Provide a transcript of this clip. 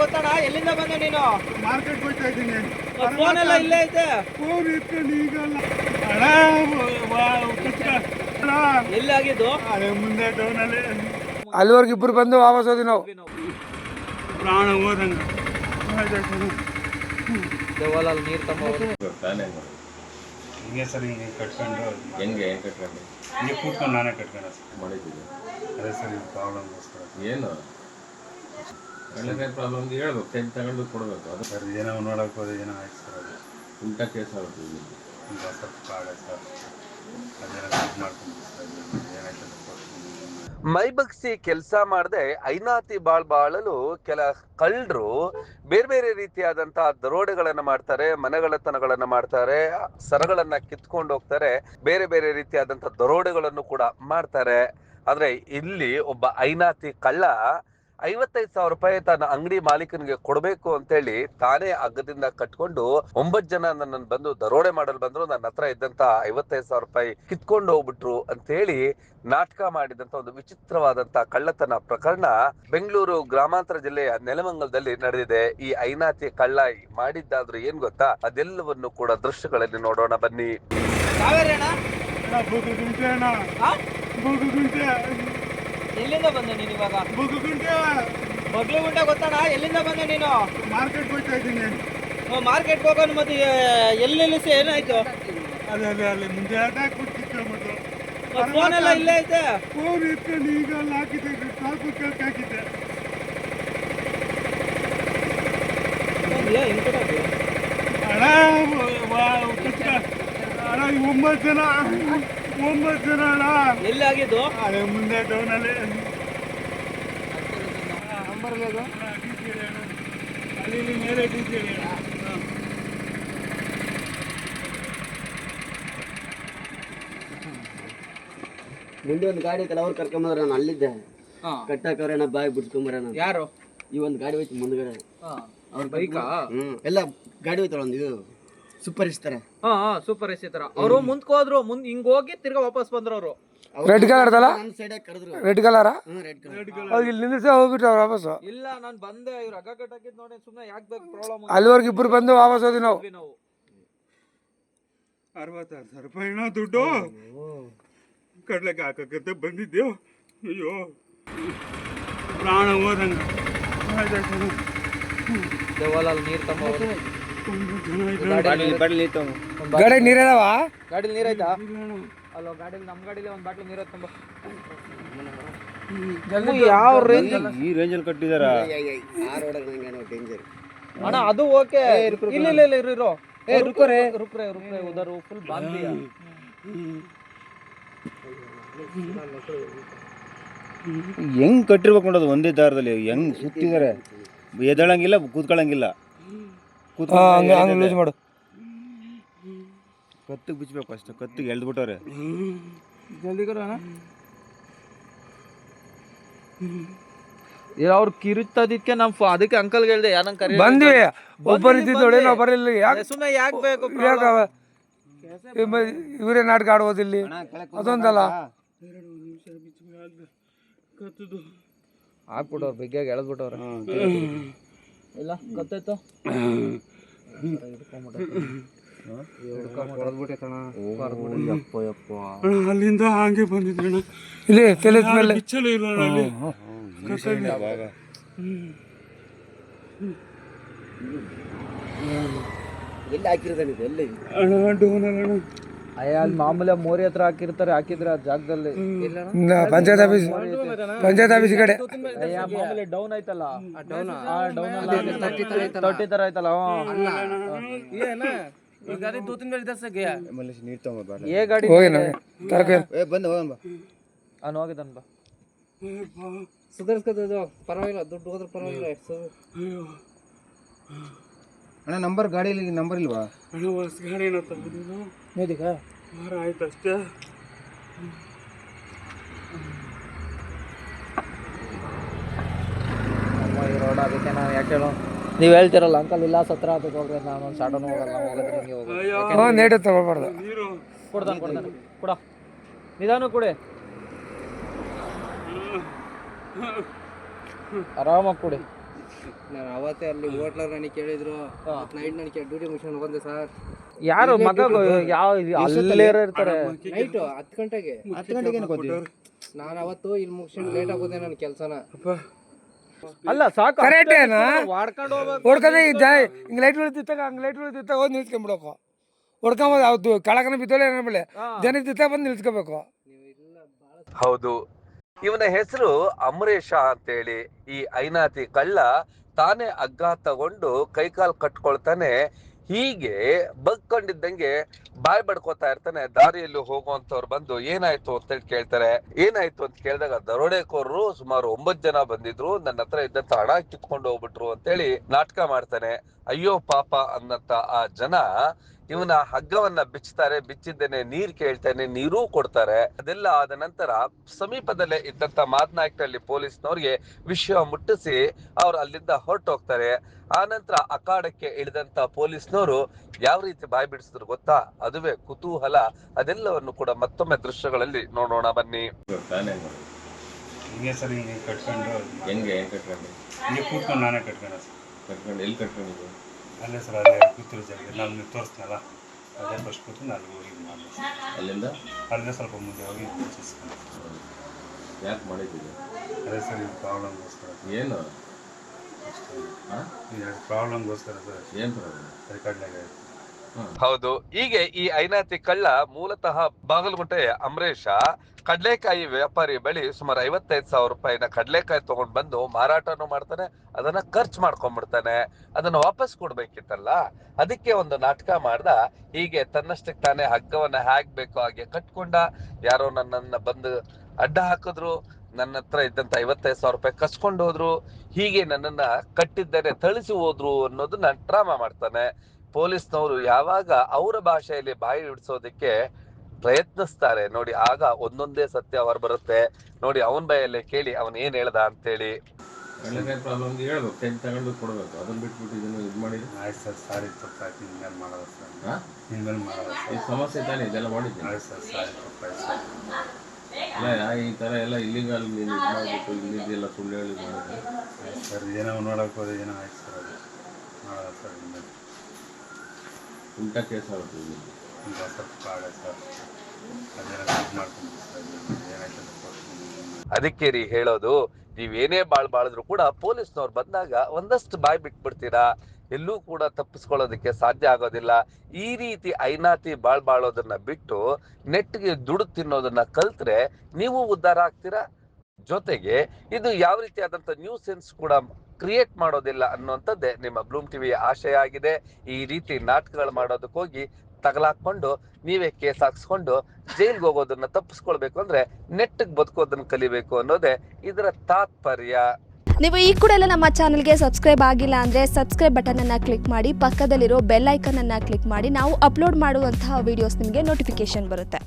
ಗೊತ್ತಣ್ಣ? ಎಲ್ಲಿಂದ ಬಂದೆ ನೀನು? ಮಾರ್ಕೆಟ್ ಹೋಗ್ತಾ ಇದ್ದೀನಿ. ಫೋನ್ ಎಲ್ಲ ಇಲ್ಲೇ ಐತೆ. ಫೋನ್ ಇಟ್ಕೊಂಡು ಈಗಲ್ಲ ಎಲ್ಲಿ ಆಗಿದ್ದು ಮುಂದೆ ಮುಂದೆ ಟೌನಲ್ಲಿ ಅಲ್ಲಿವರೆಗೆ ಇಬ್ರು ಬಂದು ವಾಪಸ್ ಹೋದಿ ನಾವು. ಪ್ರಾಣ ಹೋದಂಗೆ. ದೇವಾಲಲ್ಲಿ ನೀರು ತಮ್ಮ ತಾನೇ ಹಿಂಗೆ ಸರ್ ಹಿಂಗೆ ಕಟ್ಕೊಂಡು ಹೆಂಗೆ ಕಟ್ಕೊಂಡು ಹಿಂಗೆ ಕೂತ್ಕೊಂಡು ನಾನೇ ಕಟ್ಕೊಂಡು ಸರ್ ಮಾಡಿದ್ದೀವಿ ಅದೇ ಸರ್ ಇದು ಪ್ರಾಬ್ಲಮ್ಗೋಸ್ಕರ ಏನು? ಕಳ್ಳಕಾಯಿ ಪ್ರಾಬ್ಲಮ್ ಹೇಳ್ಬೇಕು. ಟೆನ್ ತಗೊಂಡು ಕೊಡಬೇಕು. ಅದು ಸರ್ ಏನೋ ನೋಡೋಕೆ ಹೋದ್ರೆ ಏನೋ ಆಯ್ತು ಸರ್ ಅದು. ಉಲ್ಟಾ ಕೇಸ್ ಆಗುತ್ತೆ ಇಲ್ಲಿ. ಈಗ ಸ್ವಲ್ಪ ಆಗತ್ತೆ ಸರ್. ಅದೆಲ್ಲ ಚೆಕ್ ಮಾಡ್ಕೊಂಡು ಸರ್ ಏನಾಯ್ತು ಅಂತ ಗೊತ್ತಿಲ್ಲ. ಮೈಬಗ್ಸಿ ಕೆಲಸ ಮಾಡದೆ ಐನಾತಿ ಬಾಳ್ ಬಾಳಲು ಕೆಲ ಕಳ್ಳರು ಬೇರೆ ಬೇರೆ ರೀತಿಯಾದಂತಹ ದರೋಡೆಗಳನ್ನ ಮಾಡ್ತಾರೆ ಮನೆಗಳತನಗಳನ್ನ ಮಾಡ್ತಾರೆ ಸರಗಳನ್ನ ಕಿತ್ಕೊಂಡು ಹೋಗ್ತಾರೆ ಬೇರೆ ಬೇರೆ ರೀತಿಯಾದಂತಹ ದರೋಡೆಗಳನ್ನು ಕೂಡ ಮಾಡ್ತಾರೆ. ಆದ್ರೆ ಇಲ್ಲಿ ಒಬ್ಬ ಐನಾತಿ ಕಳ್ಳ ಐವತ್ತೈದು ಸಾವಿರ ರೂಪಾಯಿ ತನ್ನ ಅಂಗಡಿ ಮಾಲೀಕನಿಗೆ ಕೊಡಬೇಕು ಅಂತೇಳಿ ತಾನೇ ಅಗ್ಗದಿಂದ ಕಟ್ಕೊಂಡು ಒಂಬತ್ತು ಜನ ನನ್ನನ್ನು ಬಂದು ದರೋಡೆ ಮಾಡಲು ಬಂದ್ರು. ನನ್ನ ಹತ್ರ ಇದ್ದಂತ ಐವತ್ತೈದು ಸಾವಿರ ರೂಪಾಯಿ ಕಿತ್ಕೊಂಡು ಹೋಗ್ಬಿಟ್ರು ಅಂತೇಳಿ ನಾಟಕ ಮಾಡಿದಂತ ಒಂದು ವಿಚಿತ್ರವಾದಂತ ಕಳ್ಳತನ ಪ್ರಕರಣ ಬೆಂಗಳೂರು ಗ್ರಾಮಾಂತರ ಜಿಲ್ಲೆಯ ನೆಲಮಂಗಲದಲ್ಲಿ ನಡೆದಿದೆ. ಈ ಐನಾತಿ ಕಳ್ಳ ಮಾಡಿದ್ದಾದ್ರೂ ಏನ್ ಗೊತ್ತಾ? ಅದೆಲ್ಲವನ್ನು ಕೂಡ ದೃಶ್ಯಗಳಲ್ಲಿ ನೋಡೋಣ. ಬನ್ನಿ. ಎಲ್ಲಿಂದ ಬಂದೆ ನೀನು ಇವಾಗ? ಬಗ್ಲು ಗುಂಟ ಗೊತ್ತಣ್ಣ? ಎಲ್ಲಿಂದ ಬಂದೆ ನೀನು? ಮಾರ್ಕೆಟ್ ಹೋಗ್ತಾ ಇದ್ದೀನಿ ಮಾರ್ಕೆಟ್ ಹೋಗೋಣ ಮತ್ತೆ ಎಲ್ಲೆಲ್ಲಿ ಸಹ ಏನಾಯ್ತು? ಅದೇ ಅದೇ ಅಲ್ಲಿ ಮುಂದೆ ಕಿತ್ಕೊಂಡ್ಬಿಟ್ಟು ಫೋನ್ ಎಲ್ಲ ಇಲ್ಲೇ ಐತೆ? ಫೋನ್ ಇಟ್ಕೊಂಡು ಈಗ ಅಲ್ಲಿ ಹಾಕಿದ್ದೆ ನಾಲ್ಕು ಕೇಳಕ್ಕೆ ಹಾಕಿದ್ದೆ? ಅಣ್ಣ ಅಣ್ಣ ಒಂಬತ್ತು ಜನ. ಒಂಬತ್ತು ಜನ ಅಣ್ಣ. ಎಲ್ಲಿ ಆಗಿದ್ದು ಅದೇ ಮುಂದೆ ಟೌನಲ್ಲಿ ಅಲ್ಲಿ ಇಲ್ಲಿ ಮೇಲೆ ಡೀಸೆಲ್ ಮುಂದೆ ಒಂದು ಗಾಡಿ ಐತಲ್ಲ ಅವ್ರು ಕರ್ಕೊಂಬಂದ್ರ ನಾನು ಅಲ್ಲಿದ್ದೆ. ಕಟ್ಟಾಕವ್ರೆ ನಾ ಬಾಯಿ ಬಿಡ್ಸ್ಕೊಂಬರೋಣ ಯಾರು? ಈ ಒಂದು ಗಾಡಿ ಹೋಯ್ತು ಮುಂದ್ಗಡೆ. ಅವ್ರ ಬೈಕಾ? ಹ್ಮ್. ಎಲ್ಲ ಗಾಡಿ ಹೋಯ್ತಲ್ಲ ಒಂದು ಇದು? ಸೂಪರ್ ಇಸ್ತಾರೆ ಹಾ ಹಾ ಸೂಪರ್ ಎಸ್ ತರ ಅವರು ಮುಂದ್ಕ್ ಹೋದ್ರು ಮುಂದ್ ಹಿಂಗ್ ಹೋಗಿ ತಿರ್ಗಾ ವಾಪಸ್ ಬಂದ್ರು ಅವರು ರೆಡ್ ಕಲರ್ ಅದಲ್ಲ? ನನ್ನ ಸೈಡೇ ಕರೆದ್ರು. ರೆಡ್ ಕಲರ ಹ್ಮ್ ರೆಡ್ ಕಲರ್ ಅವ್ರು ಇಲ್ಲಿ ನಿಲ್ಲಿಸಿ ಹೋಗ್ಬಿಟ್ರು ಅವ್ರು ವಾಪಸ್ ಇಲ್ಲ ನಾನು ಬಂದೆ ಇವ್ರು ಹಗ್ಗ ಕಟ್ಟಾಕಿದ್ ನೋಡಿ ಸುಮ್ಮನೆ ಯಾಕೆ ಬೇಕು ಪ್ರಾಬ್ಲಮ್ ಅಲ್ಲಿವರೆಗೆ ಇಬ್ರು ಬಂದು ವಾಪಸ್ ಹೋದ್ವಿ ನಾವು. ನಾವು. ಅರವತ್ತಾರು ಸಾವಿರ ರೂಪಾಯಿ ಏನೋ ದುಡ್ಡು. ಕಡ್ಲೆಗೆ ಹಾಕಕ್ಕಂತ ಬಂದಿದ್ದೆವು ಅಯ್ಯೋ. ಪ್ರಾಣ ಹೋದಂಗೆ. ದೇವಾಲಲ್ಲಿ ನೀರ್ ತಮ್ಮ. ಗಾಡಿ ನೀರದವ? ಗಾಡಿಲಿ ನೀರ್ ಐತಾ ಅಲ್ಲ ನಮ್ಮ ನಮ್ ಗಾಡಿಲಿ ಒಂದ್ ಬಾಟ್ಲಿ ನೀರ್ ತುಂಬ ಯಾವ ರೇಂಜ್ ಈ ರೇಂಜಲ್ಲಿ ಕಟ್ಟಿದಾರ? ಅಣ್ಣ ಅದು ಓಕೆ. ಇಲ್ಲ ಇಲ್ಲ ಇಲ್ಲ ಇರು. ಇರು ಏ ರುಕ್ರೆ ರುಕ್ರೆ ರುಕ್ರೆ ಉದರು ಫುಲ್ ಬಾಂಧಿಯ ಹೆಂಗ್ ಕಟ್ಟಿರ್ಬೇಕು ನೋಡೋದು ಒಂದೇ ದಾರದಲ್ಲಿ. ಹೆಂಗ್ ಸುತ್ತಿದ್ದಾರೆ ಎದಳಂಗಿಲ್ಲ ಕೂತ್ಕೊಳ್ಳಂಗಿಲ್ಲ ಹಂಗ ಹಂಗ ಲೂಸ್ ಮಾಡು. ಕತ್ತಿಗೆ ಬಿಚ್ಚಬೇಕು ಅಷ್ಟೇ ಕತ್ತಿಗೆ ಎಳ್ದ್ಬಿಟ್ಟವ್ರೆ. ಜಲ್ದಿ ಕರೋ ಅವ್ರು ಕಿರುತ್ತದಿಕ್ಕೆ ನಮ್ ಫೋ- ಅದಕ್ಕೆ ಅಂಕಲ್ ಹೇಳ್ದೆ ಯಾರಂಗ್ ಕರಿ ಬಂದ್ವಿ. ಒಬ್ಬರು ಇದ್ದಿದ್ದು ನೋಡಿ ನಾವು ಬರಲಿಲ್ಲ. ಯಾಕೆ ಸುಮ್ಮನೆ ಯಾಕೆ ಬೇಕು ಇವರೇ ನಾಟಕ ಆಡ್ಬೋದು ಇಲ್ಲಿ. ಅದೊಂದಲ್ಲ. ಕತ್ತದು. ಹಾಕ್ಬಿಟ್ಟವ್ರು ಬಿಗ್ಗಾಗಿ ಎಳೆದ್ಬಿಟ್ಟವ್ರೆ. ಇಲ್ಲ ಗೊತ್ತಾಯ್ತು. ಅಣ್ಣ ಅಲ್ಲಿಂದ ಹಂಗೆ ಬಂದಿದ್ರಣ್ಣ ಇಲ್ಲಿ ತಲೆ ಮೇಲೆ. ಬಿಚ್ಚಲು ಇಲ್ಲ. ಎಲ್ಲಿ ಅಲ್ಲಿ ಮಾಮೂಲಿ ಮೋರಿ ಹತ್ರ ಹಾಕಿರ್ತಾರೆ ಹಾಕಿದ್ರೆ ಆ ಜಾಗದಲ್ಲಿ. ಪಂಚಾಯತ್ ಆಫೀಸ್ ಪಂಚಾಯತ್ ಆಫೀಸ್ ಕಡೆ. ಅಯ್ಯ ಮಾಮೂಲಿ ಡೌನ್ ಆಯ್ತಲ್ಲ? ಡೌನ್ ತರ್ಟಿ ತರ ಆಯ್ತಲ್ಲ. ನೀರು ತಗೊಂಡ್ ಏ ಗಾಡಿ ಹೋಗಿ ನಾವು. ತರಕ ಏ ಬಂದು ಹೋಗನ್ ಬಾ. ಅವ್ನು ಹೋಗಿದ್ದಾನ ಬಾ. ಅಣ್ಣ ನಂಬರ್ ಗಾಡಿಯಲ್ಲಿ ನಂಬರ್ ಇಲ್ವಾ? ಅಣ್ಣ ಹೊಸ ಗಾಡಿನ ತಗೊಂಡಿದ್ದು ವಾರ ಆಯ್ತು ಅಷ್ಟೇ. ಈ ರೋಡ್ ಅದಕ್ಕೆ ನಾನು ಯಾಕೆ ಹೇಳೋ? ನೀವು ಹೇಳ್ತಿರಲ್ಲ ಅಂಕಲ್ ಇಲ್ಲ ಸತ್ರ ಅದಕ್ಕೆ ಹೋಗ್ರೆ ನಾನು ಶಾಟನು ಹೋಗಲ್ಲ ಹೋಗೋದ್ರೆ ಹಿಂಗೆ ಹೋಗೋದು. ಅಯ್ಯೋ. ಹ್ಞೂ ನೇಟು ನೀರು. ಕೊಡ್ತಾನೆ ಕೊಡ್ತಾನೆ. ಕೊಡ. ನಿಧಾನ ಕೊಡಿ. ಆರಾಮಾಗಿ ಕೊಡಿ. ನಾನು ಅವತ್ತೇ ಅಲ್ಲಿ ಹೋಟ್ಲರ್ ನನಗೆ ಕೇಳಿದ್ರು ನೈಟ್ ನನಗೆ ಡ್ಯೂಟಿ ಮುಗಿಸ್ಕೊಂಡು ಬಂದೆ ಸರ್. ಯಾರು ಮಗ ಯಾವ ಅಲ್ಲೇ ಇರ್ತಾರೆ? ನೈಟು ಹತ್ತು ಗಂಟೆಗೆ. ಹತ್ತು ಗಂಟೆಗೆ ನಾನು ಅವತ್ತು ಇಲ್ಲಿ ಮುಗಿಸ್ಕೊಂಡು ಲೇಟ್ ಆಗೋದೆ ನನ್ನ ಕೆಲಸನ. ಅಲ್ಲ ಸಾಕು. ಕರೆಕ್ಟ್ ಏನಾ? ವಾಡ್ಕೊಂಡು ಹೋಗ್ಬೇಕು. ಹೊಡ್ಕೊಂಡೆ ಇದ್ದ. ಹಿಂಗೆ ಲೈಟ್ ಉಳಿದಿತ್ತಾಗ ಹಂಗೆ ಲೈಟ್ ಉಳಿದಿತ್ತಾಗ ಹೋಗಿ ನಿಲ್ಸ್ಕೊಂಬಿಡೋಕು ಹೊಡ್ಕೊಂಬೋದು ಅವ್ದು ಕಳಕನ ಬಿದ್ದೋಳೆ ಏನೋ ಬೆಳೆ ಜನ ದಿತ್ತ ಬಂದು ನಿಲ್ಸ್ಕೋಬೇಕು. ಹೌದು. ಇವನ ಹೆಸರು ಅಮರೇಶ ಅಂತೇಳಿ. ಈ ಐನಾತಿ ಕಳ್ಳ ತಾನೇ ಹಗ್ಗ ತಗೊಂಡು ಕೈಕಾಲ್ ಕಟ್ಕೊಳ್ತಾನೆ. ಹೀಗೆ ಬಗ್ಕೊಂಡಿದ್ದಂಗೆ ಬಾಯ್ ಬಡ್ಕೋತಾ ಇರ್ತಾನೆ, ದಾರಿಯಲ್ಲಿ ಹೋಗುವಂತವ್ರು ಬಂದು ಏನಾಯ್ತು ಅಂತ ಹೇಳಿ ಕೇಳ್ತಾರೆ. ಏನಾಯ್ತು ಅಂತ ಕೇಳಿದಾಗ ದರೋಡೆಕೋರರು ಸುಮಾರು ಒಂಬತ್ತು ಜನ ಬಂದಿದ್ರು. ನನ್ನ ಹತ್ರ ಇದ್ದಂತ ಹಣ ಕಿತ್ಕೊಂಡು ಹೋಗ್ಬಿಟ್ರು ಅಂತೇಳಿ ನಾಟಕ ಮಾಡ್ತಾನೆ. ಅಯ್ಯೋ ಪಾಪ ಅನ್ನಂತ ಆ ಜನ ಇವನ ಹಗ್ಗವನ್ನ ಬಿಚ್ಚುತ್ತಾರೆ ಬಿಚ್ಚಿದ್ದೇನೆ ನೀರ್ ಕೇಳ್ತಾನೆ, ನೀರೂ ಕೊಡ್ತಾರೆ. ಅದೆಲ್ಲ ಆದ ನಂತರ ಸಮೀಪದಲ್ಲೇ ಇದ್ದಂತ ಮಾತನಾಯಕ್ನಲ್ಲಿ ಪೊಲೀಸ್ನವ್ರಿಗೆ ವಿಷಯ ಮುಟ್ಟಿಸಿ ಅವ್ರು ಅಲ್ಲಿಂದ ಹೊರಟೋಗ್ತಾರೆ. ಆ ನಂತರ ಅಖಾಡಕ್ಕೆ ಇಳಿದಂತ ಪೊಲೀಸ್ನವರು ಯಾವ ರೀತಿ ಬಾಯ್ ಬಿಡಿಸಿದ್ರು ಗೊತ್ತಾ? ಅದುವೇ ಕುತೂಹಲ ಅದೆಲ್ಲವನ್ನು ಕೂಡ ಮತ್ತೊಮ್ಮೆ ದೃಶ್ಯಗಳಲ್ಲಿ ನೋಡೋಣ ಬನ್ನಿ. ಹಿಂಗೆ ಸರ್ ಹಿಂಗೆ ಕಟ್ಕೊಂಡು. ಹೆಂಗೆ ಕಟ್ಕೊಂಡು? ಹಿಂಗೆ ಕೂತ್ಕೊಂಡು ನಾನೇ ಕಟ್ಕೊಂಡೆ ಸರ್. ಕಟ್ಕೊಂಡು ಎಲ್ಲಿ ಕಟ್ಕೊಂಡಿದ್ದು? ಅಲ್ಲೇ ಸರ್ ಅಲ್ಲೇ ಕೂತಿರೋ ಜಾಗ ನಾನು ನೀವು ತೋರಿಸ್ನಲ್ಲ ಅದೇ ಫಸ್ಟ್ ಕೂತು ಅಲ್ಲಿ ಹೋಗಿ ಅಲ್ಲಿಂದ? ಅಲ್ಲೇ ಸ್ವಲ್ಪ ಮುಂದೆ ಹೋಗಿ ಯಾಕೆ ಮಾಡಿದ್ದೀವಿ ಅದೇ ಸರ್ ಇದು ಪ್ರಾಬ್ಲಮ್ಗೋಸ್ಕರ ಏನು? ಹಾಂ ಇದು ಪ್ರಾಬ್ಲಮ್ಗೋಸ್ಕರ ಸರ್? ಏನು ಪ್ರಾಬ್ಲಮ್? ರೆಕಾರ್ಡ್ನಾಗ ಹೌದು. ಹೀಗೆ ಈ ಐನಾತಿ ಕಳ್ಳ ಮೂಲತಃ ಬಾಗಲಕೋಟೆ ಅಮರೇಶ ಕಡಲೆಕಾಯಿ ವ್ಯಾಪಾರಿ ಬಳಿ ಸುಮಾರು ಐವತ್ತೈದು ಸಾವಿರ ರೂಪಾಯಿನ ಕಡಲೆಕಾಯಿ ತಗೊಂಡ್ ಬಂದು ಮಾರಾಟನೂ ಮಾಡ್ತಾನೆ, ಅದನ್ನ ಖರ್ಚು ಮಾಡ್ಕೊಂಡ್ಬಿಡ್ತಾನೆ. ಅದನ್ನ ವಾಪಸ್ ಕೊಡ್ಬೇಕಿತ್ತಲ್ಲ? ಅದಕ್ಕೆ ಒಂದು ನಾಟಕ ಮಾಡ್ದ. ಹೀಗೆ ತನ್ನಷ್ಟಕ್ಕೆ ತಾನೇ ಹಗ್ಗವನ್ನ ಹಾಕ್ಬೇಕು ಬೇಕೋ ಹಾಗೆ ಕಟ್ಕೊಂಡ. ಯಾರೋ ನನ್ನನ್ನ ಬಂದು ಅಡ್ಡ ಹಾಕಿದ್ರು. ನನ್ನ ಹತ್ರ ಇದ್ದಂತ ಐವತ್ತೈದು ಸಾವಿರ ರೂಪಾಯಿ ಕಸ್ಕೊಂಡು ಹೋದ್ರು. ಹೀಗೆ ನನ್ನನ್ನ ಕಟ್ಟಿದ್ದೇನೆ ಥಳಿಸಿ ಹೋದ್ರು ಅನ್ನೋದನ್ನ ಡ್ರಾಮಾ ಮಾಡ್ತಾನೆ. ಪೊಲೀಸ್ನವರು ಯಾವಾಗ ಅವರ ಭಾಷೆಯಲ್ಲಿ ಬಾಯಿ ಹಿಡಿಸೋದಕ್ಕೆ ಪ್ರಯತ್ನಿಸ್ತಾರೆ. ನೋಡಿ ಆಗ ಒಂದೊಂದೇ ಸತ್ಯ ಹೊರ ಬರುತ್ತೆ. ನೋಡಿ ಅವನ ಬಾಯಲ್ಲೇ ಕೇಳಿ ಅವನ್ ಏನ್ ಹೇಳ್ದ ಅಂತ ಹೇಳಿ ಪ್ರಾಬ್ಲಮ್ಗೆ ಹೇಳ್ಬೇಕು. ಟೆಂಟ್ ತಗೊಂಡು ಕೊಡಬೇಕು. ಅದನ್ನ ಬಿಟ್ಬಿಟ್ಟು ಇದನ್ನು ಇದು ಮಾಡಿ. ಆಯ್ತು ಸರ್. ಸಾರಿ ತಪ್ಪಾಯ್ತು ಇನ್ಮೇಲೆ ಮಾಡೋದು ಸರ್. ಹಾಂ? ಇನ್ಮೇಲೆ ಮಾಡೋದು ಈ ಸಮಸ್ಯೆ ತಾನೇ? ಇದೆಲ್ಲ ಮಾಡಿದ್ದೀನಿ ಆಯ್ತು ಸರ್. ಸಾರಿ ತಪ್ಪಾಯ್ತು ಸರ್. ಇಲ್ಲ ಯಾ- ಈ ಥರ ಎಲ್ಲ ಇಲ್ಲಿಗಲ್ ನೀನು ಇದು ಮಾಡಿಬಿಟ್ಟು ಇಲ್ಲಿದೆಲ್ಲ ಸುಳ್ಳು ಹೇಳಿ ಮಾಡಿದ್ರೆ ಸರ್. ಏನೋ ನೋಡೋಕೆ ಹೋದ್ರೆ ಏನೋ ಆಯ್ತು ಸರ್ ಅದು. ಮಾಡೋದು ಸರ್ ಇನ್ಮೇಲೆ. ಉಲ್ಟಾ ಕೇಸ್ ಆಗುತ್ತೆ ಅದಕ್ಕೆ ರೀ ಹೇಳೋದು, ನೀವೇನೇ ಬಾಳ್ ಬಾಳಿದ್ರು ಕೂಡ ಪೊಲೀಸ್ನವ್ರು ಬಂದಾಗ ಒಂದಷ್ಟು ಬಾಯ್ ಬಿಟ್ಬಿಡ್ತೀರಾ? ಎಲ್ಲೂ ಕೂಡ ತಪ್ಪಿಸ್ಕೊಳ್ಳೋದಕ್ಕೆ ಸಾಧ್ಯ ಆಗೋದಿಲ್ಲ. ಈ ರೀತಿ ಐನಾತಿ ಬಾಳ್ ಬಾಳೋದನ್ನ ಬಿಟ್ಟು ನೆಟ್ಗೆ ದುಡ್ಡು ತಿನ್ನೋದನ್ನ ಕಲ್ತ್ರೆ ನೀವು ಉದ್ಧಾರ ಆಗ್ತೀರಾ? ಜೊತೆಗೆ ಇದು ಯಾವ ರೀತಿಯಾದಂತ ನ್ಯೂ ಸೆನ್ಸ್ ಕೂಡ ಕ್ರಿಯೇಟ್ ಮಾಡೋದಿಲ್ಲ ಅನ್ನುವಂಥದ್ದೇ ನಿಮ್ಮ ಬ್ಲೂಮ್ ಟಿವಿಯ ಆಶಯ ಆಗಿದೆ. ಈ ರೀತಿ ನಾಟಕಗಳು ಮಾಡೋದಕ್ಕೆ ಹೋಗಿ ತಗಲಾಕೊಂಡು ನೀವೇ ಕೇಸ್ ಹಾಕ್ಸ್ಕೊಂಡು ಜೈಲ್ಗೆ ಹೋಗೋದನ್ನ ತಪ್ಪಿಸ್ಕೊಳ್ಬೇಕು ಅಂದ್ರೆ ನೆಟ್ಟಿಗೆ ಬದುಕೋದನ್ನ ಕಲಿಬೇಕು ಅನ್ನೋದೇ ಇದರ ತಾತ್ಪರ್ಯ. ನೀವು ಈ ಕೂಡ ಎಲ್ಲ ನಮ್ಮ ಚಾನಲ್ಗೆ ಸಬ್ಸ್ಕ್ರೈಬ್ ಆಗಿಲ್ಲ ಅಂದರೆ ಸಬ್ಸ್ಕ್ರೈಬ್ ಬಟನನ್ನು ಕ್ಲಿಕ್ ಮಾಡಿ, ಪಕ್ಕದಲ್ಲಿರೋ ಬೆಲ್ ಐಕನನ್ನು ಕ್ಲಿಕ್ ಮಾಡಿ, ನಾವು ಅಪ್ಲೋಡ್ ಮಾಡುವಂತಹ ವೀಡಿಯೋಸ್ ನಿಮಗೆ ನೋಟಿಫಿಕೇಶನ್ ಬರುತ್ತೆ.